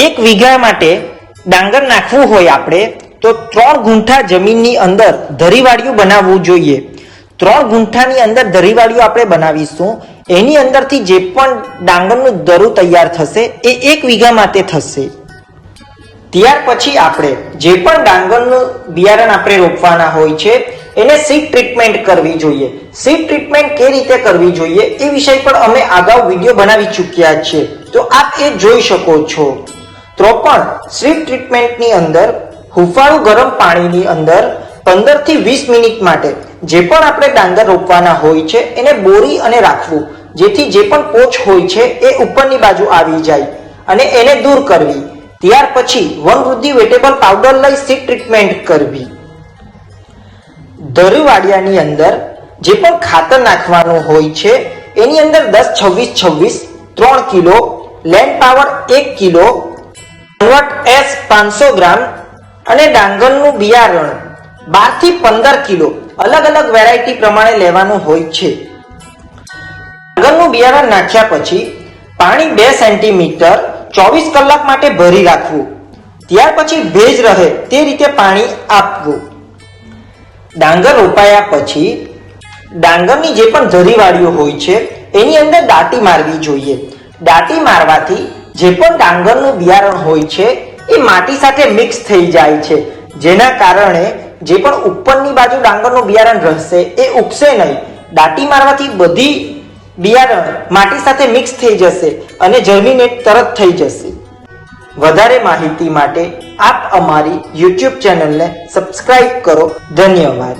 એક વીઘા માટે ડાંગર નાખવું હોય આપણે, તો ત્રણ ગુંઠા જમીનની અંદર ધરીવાળિયું બનાવવું જોઈએ. ત્રણ ગુંઠાની અંદર ધરીવાળિયું આપણે બનાવીશું. એની અંદરથી જે પણ ડાંગરનું દરું તૈયાર થશે, એ એક વીઘા માટે થશે. ત્યાર પછી આપણે જે પણ ડાંગરનું બિયારણ આપણે રોપવાના હોય છે, એને સીડ ટ્રીટમેન્ટ કરવી જોઈએ. સીડ ટ્રીટમેન્ટ કે રીતે કરવી જોઈએ, એ વિષય પર અમે અગાઉ વીડિયો બનાવી ચૂક્યા છીએ તો આપ એ જોઈ શકો છો. તો પણ સ્વીપ ટ્રીટમેન્ટની અંદર, હુફાળું ગરમ પાણીની અંદર પંદરથી વીસ મિનિટ માટે જે પણ આપણે ડાંગર રોપવાના હોય છે, એને બોરી અને રાખવું. જેથી જે પણ પોચ હોય છે, એ ઉપરની બાજુ આવી જાય અને એને દૂર કરવી. ત્યાર પછી વનવૃદ્ધિ વેટેબલ પાવડર લઈ સીટ ટ્રીટમેન્ટ કરવી. ધરુવાડિયાની અંદર જે પણ ખાતર નાખવાનું હોય છે, એની અંદર દસ, છવ્વીસ છવ્વીસ, ત્રણ કિલો લેન્ડ પાવર એક કિલો કન્વર્ટ એસ પાંચસો ગ્રામ અને ડાંગરનું બિયારણ બારથી પંદર કિલો. અલગ અલગ વેરાયટી પ્રમાણે લેવાનું હોય છે. ડાંગરનું બિયારણ નાખ્યા પછી પાણી બે સેન્ટીમીટર ચોવીસ કલાક માટે ભરી રાખવું. ત્યાર પછી ભેજ રહે તે રીતે પાણી આપવું. ડાંગર રોપાયા પછી ડાંગરની જે પણ ધરીવાળીઓ હોય છે, એની અંદર દાટી મારવી જોઈએ. દાટી મારવાથી જે પણ ડાંગરનું બિયારણ હોય છે, એ માટી સાથે મિક્સ થઈ જાય છે. જેના કારણે જે પણ ઉપરની બાજુ ડાંગરનું બિયારણ રહેશે, એ ઉગશે નહીં. દાટી મારવાથી બધી બિયારણ માટી સાથે મિક્સ થઈ જશે અને જર્મિનેટ તરત થઈ જશે. વધારે માહિતી માટે આપ અમારી યુટ્યુબ ચેનલને સબસ્ક્રાઇબ કરો. ધન્યવાદ.